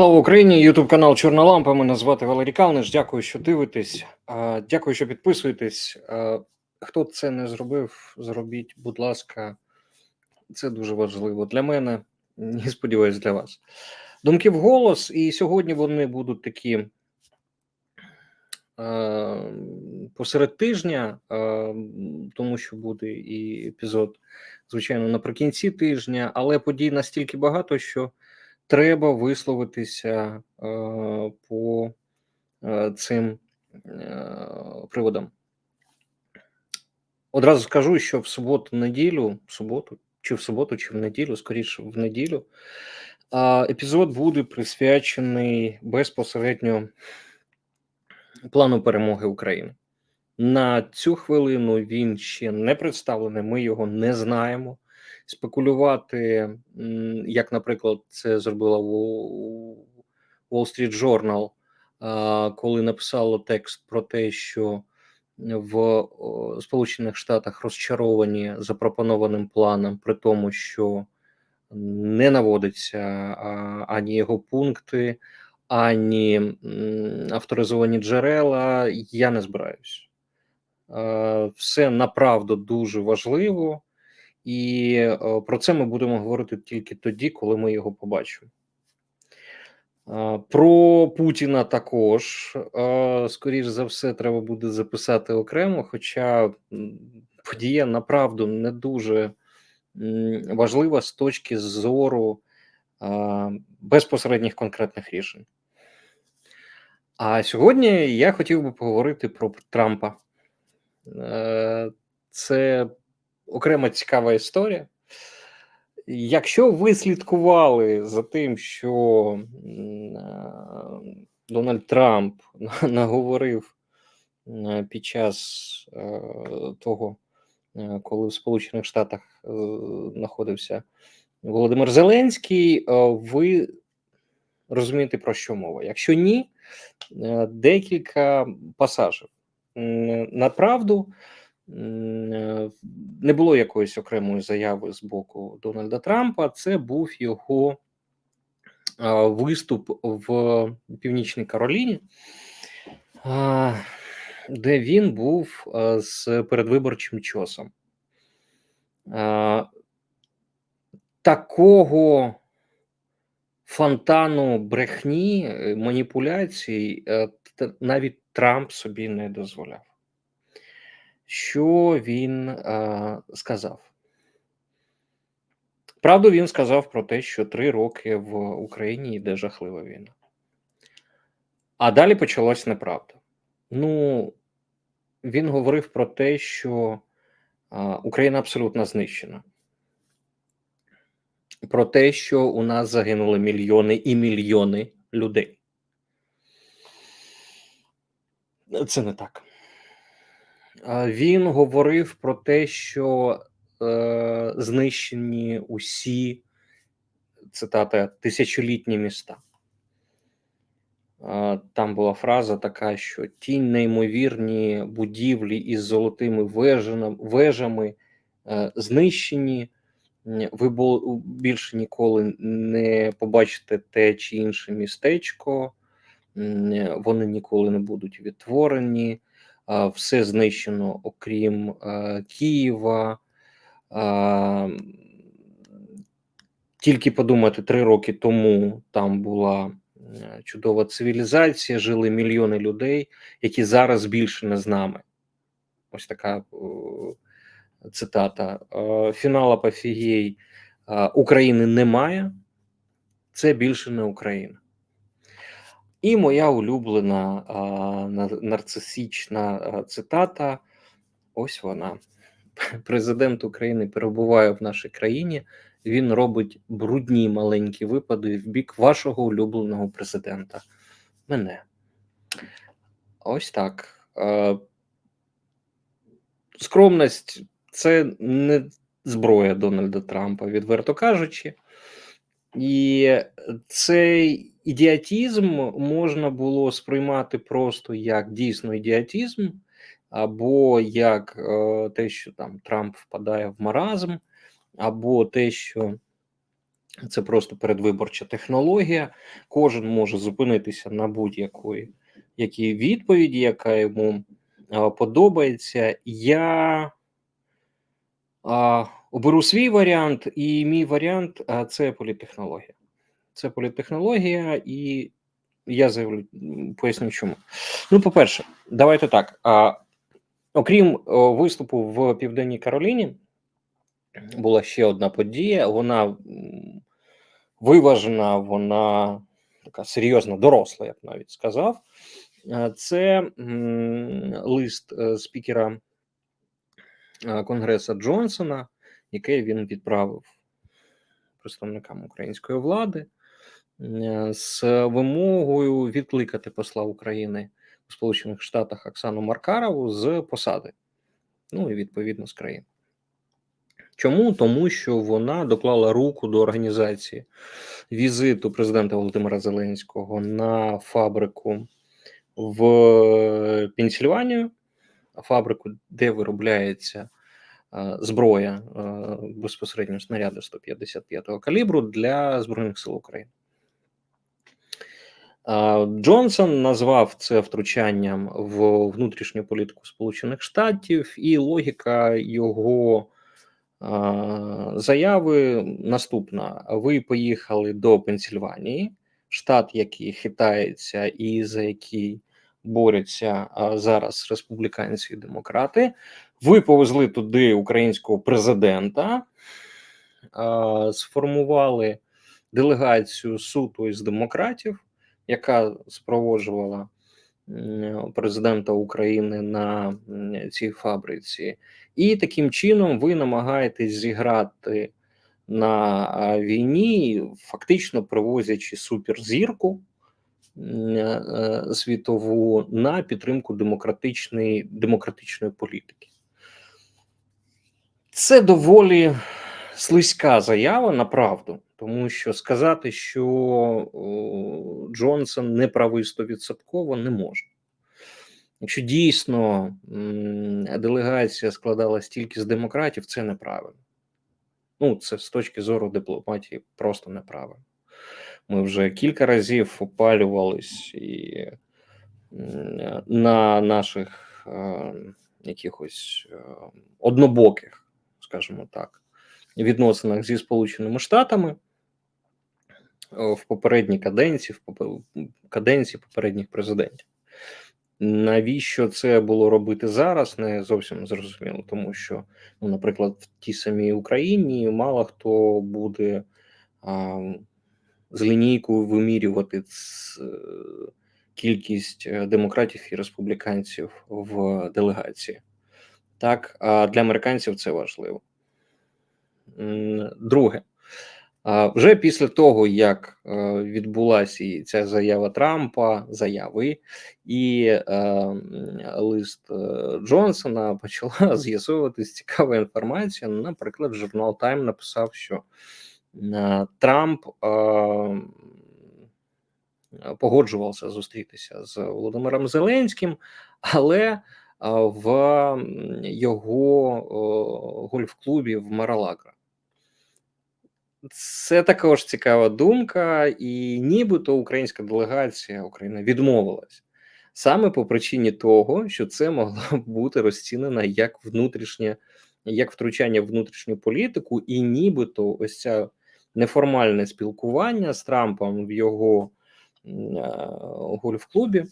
Слава Україні! Ютуб канал Чорна Лампа. Мене звати Валерій Калниш. Дякую, що дивитесь. Дякую, що підписуєтесь. Хто це не зробив, зробіть, будь ласка, це дуже важливо для мене і сподіваюсь для вас. Думки в голос, і сьогодні вони будуть такі посеред тижня, тому що буде і епізод, звичайно, наприкінці тижня, але подій настільки багато, що треба висловитися е, по е, цим е, приводам. Одразу скажу, що в суботу-неділю, в суботу, чи в суботу, чи в неділю, скоріше в неділю, епізод буде присвячений безпосередньо плану перемоги України. На цю хвилину він ще не представлений, ми його не знаємо. Спекулювати, як, наприклад, це зробила Wall Street Journal, коли написало текст про те, що в Сполучених Штатах розчаровані запропонованим планом, при тому, що не наводиться ані його пункти, ані авторизовані джерела. Я не збираюсь. Все направду дуже важливо, і е, про це ми будемо говорити тільки тоді, коли ми його побачимо. Про Путіна також, е, скоріш за все, треба буде записати окремо, хоча подія направду не дуже важлива з точки зору е, безпосередніх конкретних рішень. А сьогодні я хотів би поговорити про Трампа. Це окрема цікава історія. Якщо ви слідкували за тим, що е, Дональд Трамп наговорив е, під час е, того, коли в Сполучених Штатах знаходився Володимир Зеленський, ви розумієте, про що мова. Якщо ні, декілька пасажів. Направду не було якоїсь окремої заяви з боку Дональда Трампа. Це був його е, виступ в Північній Кароліні, де він був е, з передвиборчим чосом. Е, Такого фонтану брехні, е, маніпуляцій е, навіть Трамп собі не дозволяв. Що він е, сказав? Правду він сказав про те, що три роки в Україні йде жахлива війна. А далі почалась неправда. Ну, він говорив про те, що а, Україна абсолютно знищена. Про те, що у нас загинули мільйони і мільйони людей. Це не так. Він говорив про те, що е, знищені усі цитата тисячолітні міста. А, Там була фраза така, що ті неймовірні будівлі із золотими вежами, вежами е, знищені. Ви більше ніколи не побачите те чи інше містечко, вони ніколи не будуть відтворені, все знищено, окрім Києва. Тільки подумати, три роки тому там була е, чудова цивілізація, жили мільйони людей, які зараз більше не з нами. Ось така цитата. Фінал апофігій е, України немає, це більше не Україна. І моя улюблена а, нар- цитата. Ось вона. Президент України перебуває в нашій країні. Він робить брудні маленькі випади в бік вашого улюбленого президента. Мене. Ось так. Скромність це не зброя Дональда Трампа, відверто кажучи. І цей ідіотізм можна було сприймати просто як дійсно ідіотізм, або як е, те, що там Трамп впадає в маразм, або те, що Це просто передвиборча технологія. Кожен може зупинитися на будь-якої якій відповіді, яка йому а, подобається. Я а, оберу свій варіант, і мій варіант це політтехнологія. Це політтехнологія, і я заявлю, поясню чому. Ну, по-перше, давайте так. А, окрім виступу в Південній Кароліні, була ще одна подія. Вона виважена, вона така серйозна, доросла, я б навіть сказав. Це лист е, спікера Конгреса Джонсона, який він відправив представникам української влади е, з вимогою відкликати посла України у Сполучених Штатах Оксану Маркарову з посади, ну і відповідно з країни. Чому? Тому що вона доклала руку до організації візиту президента Володимира Зеленського на фабрику в Пенсільванію, фабрику, де виробляється зброя е, безпосередньо снаряди 155-го калібру для Збройних сил України. Е, Джонсон назвав це втручанням в внутрішню політику Сполучених Штатів, і логіка його заяви наступна: ви поїхали до Пенсільванії, штат, який хитається, і за який борються зараз республіканці і демократи. Ви повезли туди українського президента, сформували делегацію суду із демократів, яка спроводжувала президента України на цій фабриці. І таким чином ви намагаєтесь зіграти на війні, фактично привозячи суперзірку світову на підтримку демократичної, демократичної політики. Це доволі слизька заява на правду, тому що сказати, що Джонсон не правий стовідсотково, не можна. Якщо дійсно делегація складалась тільки з демократів, це неправильно. Ну, це з точки зору дипломатії просто неправильно. Ми вже кілька разів опалювались і на наших е, якихось е, однобоких, скажімо так, відносинах зі Сполученими Штатами е, в попередній каденції, в каденції попередніх президентів. Навіщо це було робити зараз, не зовсім зрозуміло, тому що, ну, наприклад, в тій самій Україні мало хто буде а, з лінійкою вимірювати е, кількість е, демократів і республіканців в делегації. Так, а для американців це важливо. Друге, вже після того, як е, відбулася ця заява Трампа, заяви і лист Джонсона, почала з'ясовуватись цікава інформація. Наприклад, журнал Time написав, що Трамп е, погоджувався зустрітися з Володимиром Зеленським, але е, в його гольф-клубі в Маралагра. Це також цікава думка, і нібито українська делегація України відмовилась саме по причині того, що це могло бути розцінено як внутрішнє, як втручання в внутрішню політику, і нібито ось ця неформальне спілкування з Трампом в його е, гольф-клубі.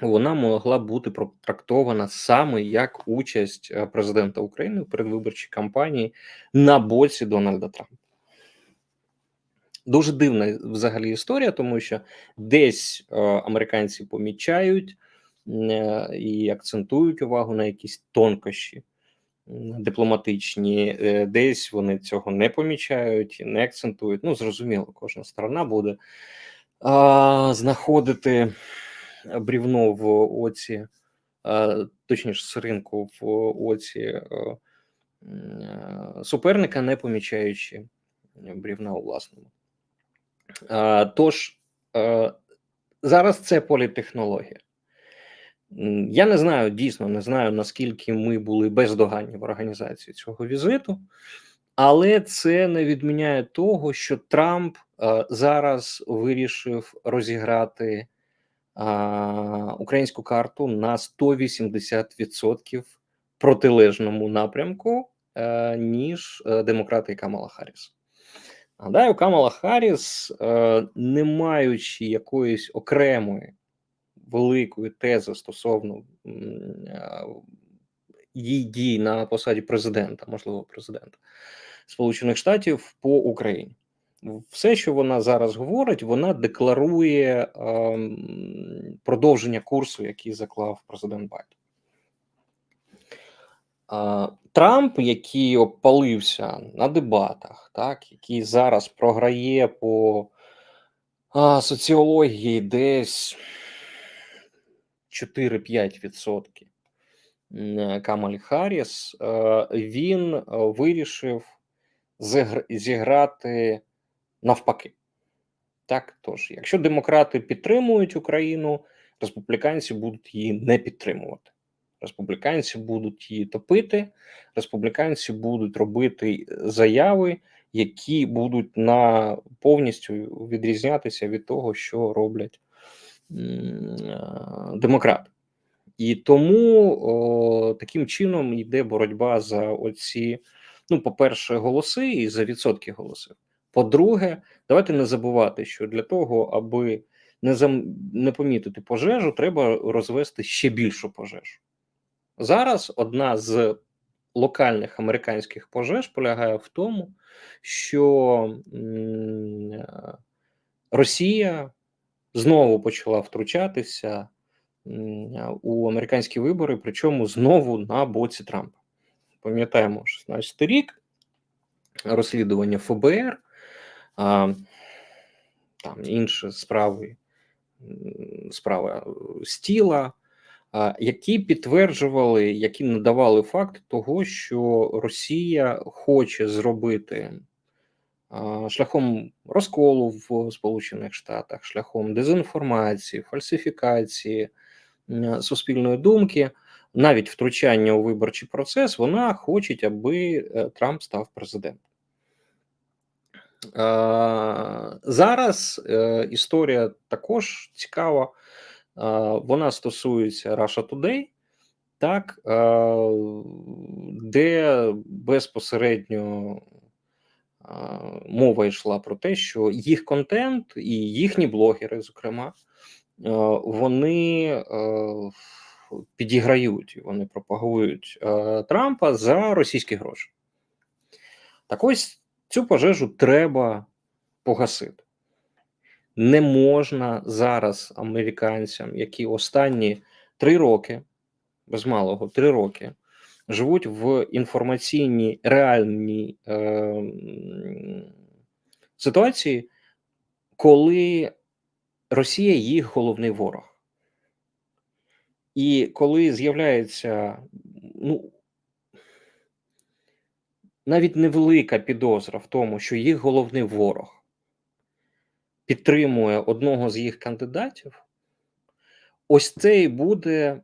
Вона могла бути протрактована саме як участь е, президента України у передвиборчій кампанії на боці Дональда Трампа. Дуже дивна взагалі історія, тому що десь е, американці помічають е, і акцентують увагу на якісь тонкощі дипломатичні, е, десь вони цього не помічають не акцентують. Ну, зрозуміло, кожна сторона буде а, знаходити брівно в оці, а, точніше, сиринку в оці м, е, суперника, не помічаючи брівна у власному. А, Тож е, зараз це політтехнологія. Я не знаю, дійсно не знаю, наскільки ми були бездоганні в організації цього візиту, Але це не відміняє того, що Трамп е, зараз вирішив розіграти а, українську карту на 180% протилежному напрямку, е, ніж е, демократи Камала Харріс. Гадаю, Камала Харріс, е, не маючи якоїсь окремої великої тези стосовно е, її дій на посаді президента, можливо, президента Сполучених Штатів по Україні. Все, що вона зараз говорить, вона декларує ем, продовження курсу, який заклав президент Байден. Трамп, який опалився на дебатах, так, який зараз програє по а, соціології десь 4-5% м, Камалі Харріс, е, він е, вирішив зіграти навпаки. Так, тож, якщо демократи підтримують Україну, республіканці будуть її не підтримувати. Республіканці будуть її топити, республіканці будуть робити заяви, які будуть на повністю відрізнятися від того, що роблять е. І тому о, таким чином йде боротьба за оці, ну, по-перше, голоси і за відсотки голосів. По-друге, давайте не забувати, що для того, аби не зам... не помітити пожежу, треба розвести ще більшу пожежу. Зараз одна з локальних американських пожеж полягає в тому, що м, е, Росія знову почала втручатися у американські вибори, причому знову на боці Трампа. Пам'ятаємо, 16 рік розслідування ФБР, а, там інші справи, справа Стіла, які підтверджували, які надавали факт того, що Росія хоче зробити шляхом розколу в Сполучених Штатах, шляхом дезінформації, фальсифікації суспільної думки, навіть втручання у виборчий процес, вона хоче, аби е, Трамп став президентом. Зараз е, історія також цікава. Вона стосується Russia Today, так, де безпосередньо мова йшла про те, що їх контент і їхні блогери, зокрема, вони підіграють, вони пропагують Трампа за російські гроші. Так ось цю пожежу треба погасити. Не можна зараз американцям, які останні три роки, без малого три роки, живуть в інформаційній реальній е, ситуації, коли Росія їх головний ворог. І коли з'являється ну, навіть невелика підозра в тому, що їх головний ворог підтримує одного з їх кандидатів, ось це і буде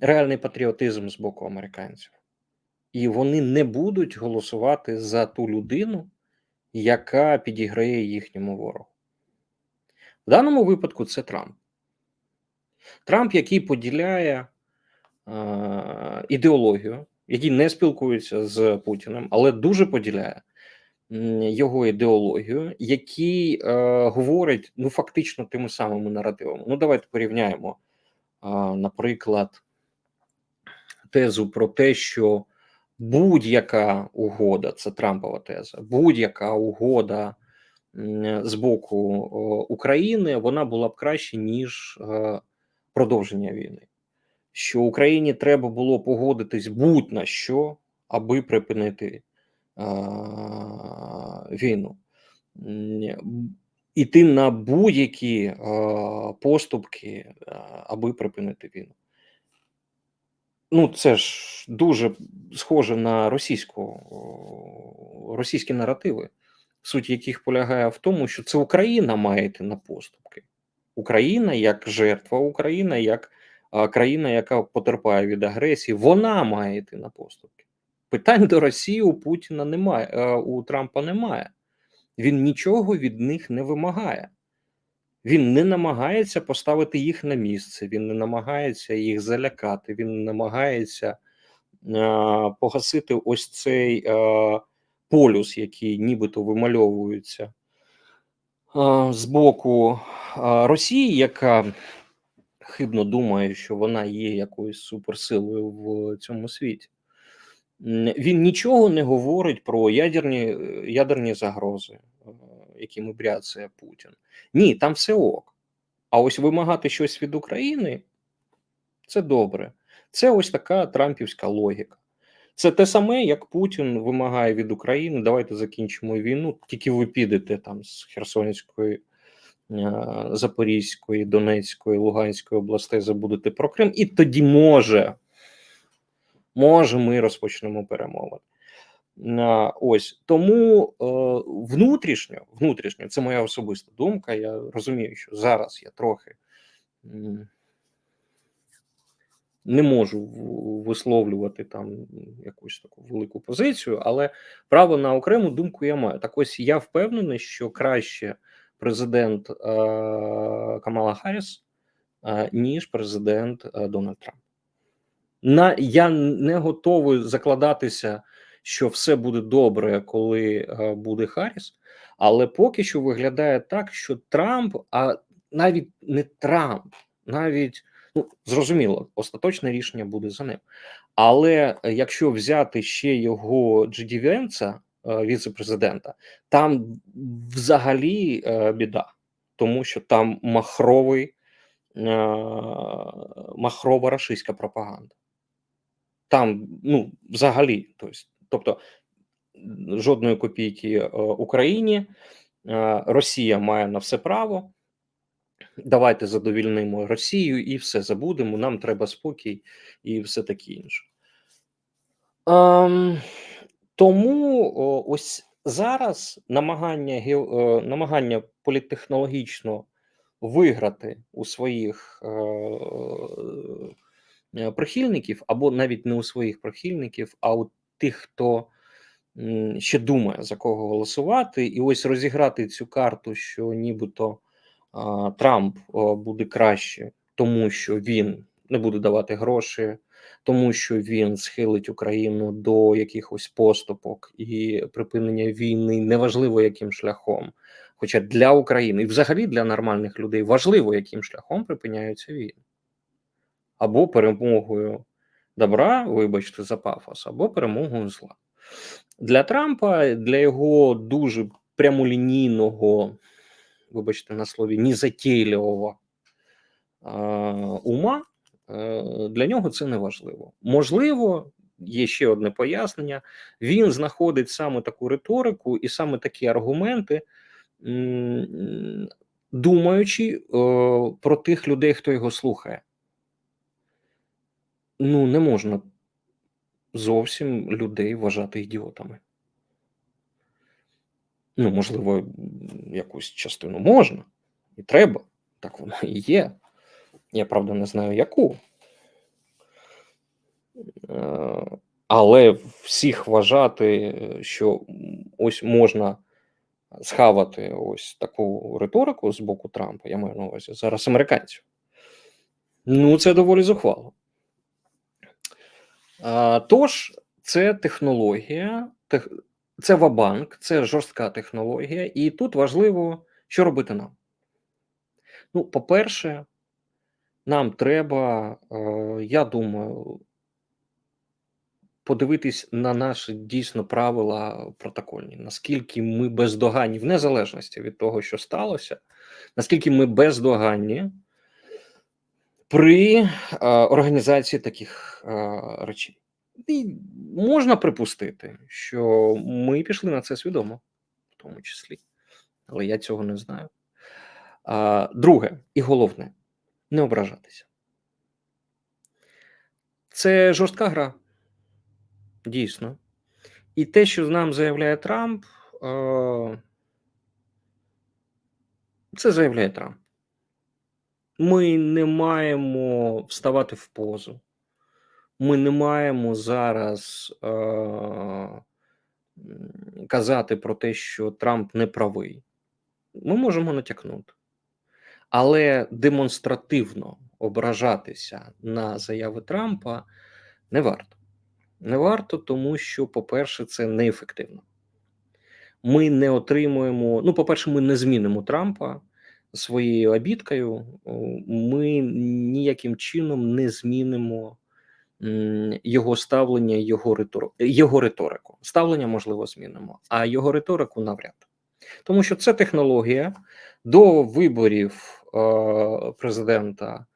реальний патріотизм з боку американців. І вони не будуть голосувати за ту людину, яка підіграє їхньому ворогу. В даному випадку це Трамп. Трамп, який поділяє е, ідеологію, який не спілкується з Путіним, але дуже поділяє його ідеологію, який е, говорить ну фактично тими самими наративами. Ну, давайте порівняємо, е, наприклад, тезу про те, що будь-яка угода, це Трампова теза, будь-яка угода з боку України, вона була б краще, ніж е, продовження війни. Що Україні треба було погодитись будь-на що, аби припинити е, війну. Іти на будь-які е, поступки, аби припинити війну. Ну, це ж дуже схоже на російську, російські наративи, суть яких полягає в тому, що це Україна має йти на поступки. Україна як жертва, Україна як країна, яка потерпає від агресії, вона має йти на поступки. Питань до Росії у Путіна немає, е, у Трампа немає. Він нічого від них не вимагає. Він не намагається поставити їх на місце, він не намагається їх залякати, він не намагається е, погасити ось цей е, полюс, який нібито вимальовується е, з боку е, Росії, яка хибно думає, що вона є якоюсь суперсилою в цьому світі. Він нічого не говорить про ядерні, е, ядерні загрози, якими бряцає Путін. Ні, там все ок. А ось вимагати щось від України це добре. Це ось така трампівська логіка. Це те саме, як Путін вимагає від України: давайте закінчимо війну, тільки ви підете там з Херсонської, е, Запорізької, Донецької, Луганської областей, забудете про Крим, і тоді може, може, ми розпочнемо перемовини. Ось тому е, внутрішньо, внутрішньо, це моя особиста думка. Я розумію, що зараз я трохи не можу висловлювати там якусь таку велику позицію, але право на окрему думку я маю. Так ось я впевнений, що краще президент е, Камала Харріс, е, ніж президент Дональд Трамп. На я не готовий закладатися, що все буде добре, коли е, буде Харріс, але поки що виглядає так, що Трамп, а навіть не Трамп, навіть ну зрозуміло, остаточне рішення буде за ним. Але е, якщо взяти ще його Джеді Венца, е, віце-президента, там взагалі біда, тому що там махровий, махрова рашистська пропаганда. Там ну взагалі, тобто, тобто жодної копійки е, Україні, е, Росія має на все право. Давайте задовільнимо Росію і все забудемо. Нам треба спокій і все таке інше. Ем, тому ось зараз намагання е, намагання політтехнологічно виграти у своїх е, прихильників, або навіть не у своїх прихильників, а у тих, хто ще думає за кого голосувати, і ось розіграти цю карту, що нібито Трамп буде краще, тому що він не буде давати гроші, тому що він схилить Україну до якихось поступок і припинення війни, неважливо яким шляхом. Хоча для України і взагалі для нормальних людей важливо, яким шляхом припиняються війни. Або перемогою добра, вибачте, за пафос, або перемогою зла. Для Трампа, для його дуже прямолінійного, вибачте на слові, незатейливого е, ума, е, для нього це не важливо. Можливо, є ще одне пояснення: він знаходить саме таку риторику і саме такі аргументи, думаючи е, про тих людей, хто його слухає. Ну, не можна зовсім людей вважати ідіотами. Ну, можливо, якусь частину можна і треба. Так воно і є. Я правда не знаю яку. Е, Але всіх вважати, що ось можна схавати ось таку риторику з боку Трампа, я маю на увазі зараз американців. Ну, це доволі зухвало. Тож, це технологія, тех, це вабанк, це жорстка технологія, і тут важливо, що робити нам. Ну, по-перше, нам треба, е, я думаю, подивитись на наші дійсно правила протокольні, наскільки ми бездоганні, в незалежності від того, що сталося, наскільки ми бездоганні при е, організації таких е, речей. І можна припустити, що ми пішли на це свідомо, в тому числі, але я цього не знаю. Друге, і головне, не ображатися. Це жорстка гра, дійсно. І те, що нам заявляє Трамп, е, це заявляє Трамп. Ми не маємо вставати в позу. ми не маємо зараз е, казати про те, що Трамп не правий. Ми можемо натякнути. Але демонстративно ображатися на заяви Трампа не варто. Не варто, тому що, по-перше, це неефективно. Ми не отримуємо. Ну, по-перше, ми не змінимо Трампа своєю обідкою. Ми ніяким чином не змінимо його ставлення, його риторику. його риторику. Ставлення можливо змінимо, а його риторику навряд. Тому що це технологія до виборів президента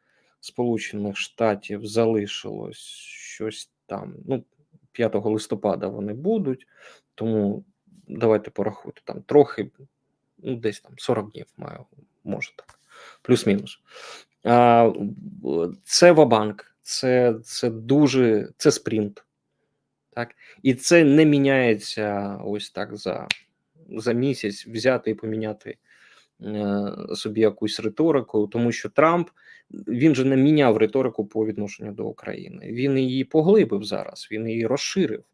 Сполучених Штатів залишилось щось там. Ну, 5 листопада вони будуть, тому давайте порахуйте там трохи, ну десь там 40 днів маю, може так, плюс-мінус. Це Вабанк, це це дуже це спринт. Так? І це не міняється ось так за за місяць взяти і поміняти е, собі якусь риторику, тому що Трамп він же не міняв риторику по відношенню до України. Він її поглибив зараз, він її розширив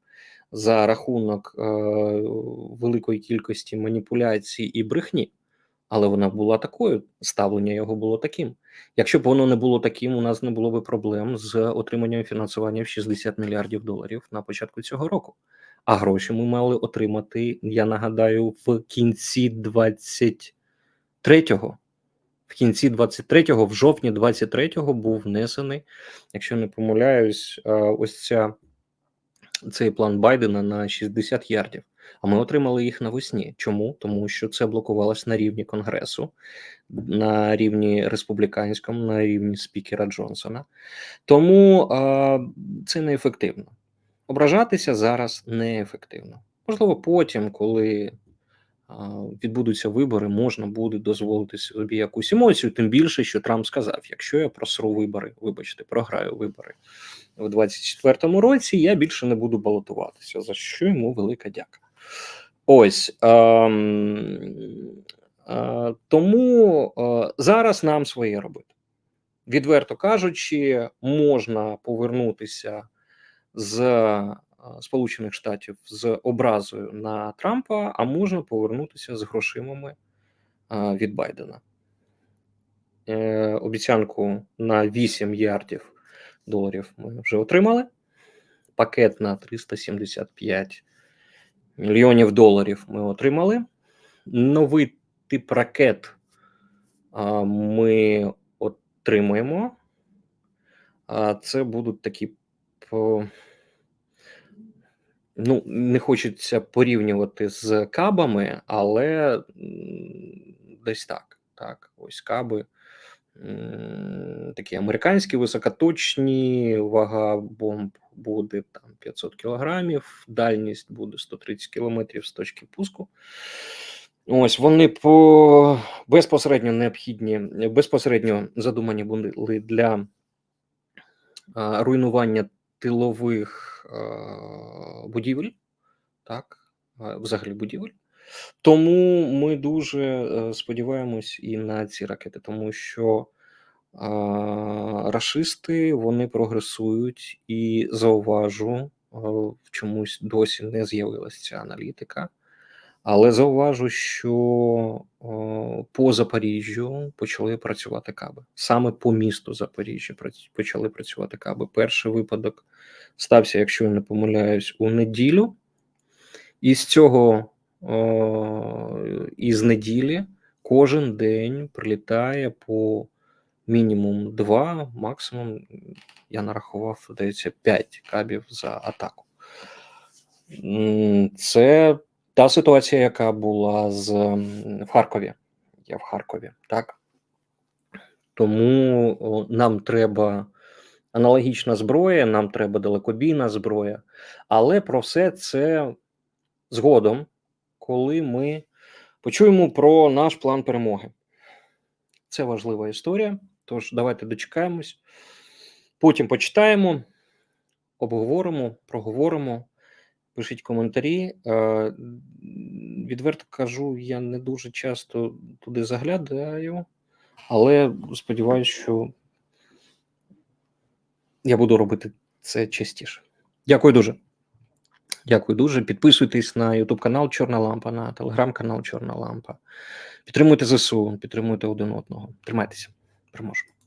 за рахунок е, великої кількості маніпуляцій і брехні. Але вона була такою, ставлення його було таким. Якщо б воно не було таким, у нас не було б проблем з отриманням фінансування в 60 мільярдів доларів на початку цього року. А гроші ми мали отримати, я нагадаю, в кінці 23-го. В кінці 23-го, в жовтні 23-го був внесений, якщо не помиляюсь, ось ця цей план Байдена на 60 ярдів. А ми отримали їх навесні. Чому? Тому що це блокувалось на рівні Конгресу, на рівні республіканському, на рівні спікера Джонсона. Тому а, це неефективно. Ображатися зараз неефективно. Можливо, потім, коли відбудуться вибори, можна буде дозволити собі якусь емоцію, тим більше, що Трамп сказав: якщо я просру вибори, вибачте, програю вибори в 24-му році, я більше не буду балотуватися. За що йому велика дяка. Ось е, е, тому е, зараз нам своє робити. Відверто кажучи, можна повернутися з е, Сполучених Штатів з образою на Трампа, а можна повернутися з грошимами від Байдена. Обіцянку на 8 ярдів доларів ми вже отримали. Пакет на 375 мільйонів доларів ми отримали. Новий тип ракет ми отримаємо. Це будуть такі. Ну, не хочеться порівнювати з кабами, але десь так. Так, ось каби такі американські високоточні, вага бомб буде там 500 кілограмів, дальність буде 130 кілометрів з точки пуску. Ось вони по безпосередньо необхідні, безпосередньо задумані були для а, руйнування тилових а, будівель, так, а, взагалі будівель. Тому ми дуже е, сподіваємось і на ці ракети, тому що рашисти вони прогресують і зауважу, е, чомусь досі не з'явилася ця аналітика. Але зауважу, що по Запоріжжю почали працювати каби. Саме по місту Запоріжжя почали працювати каби. Перший випадок стався, якщо я не помиляюсь, у неділю. І з цього із неділі кожен день прилітає по мінімум два, максимум, я нарахував, здається, 5 кабів за атаку. Це та ситуація, яка була з в Харкові. Я в Харкові, так. Тому нам треба аналогічна зброя, нам треба далекобійна зброя, але про все це згодом коли ми почуємо про наш план перемоги. Це важлива історія. Тож, давайте дочекаємось. Потім почитаємо, обговоримо, проговоримо. Пишіть коментарі. Е, відверто кажу, я не дуже часто туди заглядаю, але сподіваюся, що я буду робити це частіше. Дякую дуже. Дякую дуже. Підписуйтесь на YouTube канал Чорна Лампа, на телеграм-канал Чорна Лампа. Підтримуйте ЗСУ, підтримуйте один одного. Тримайтеся, переможемо.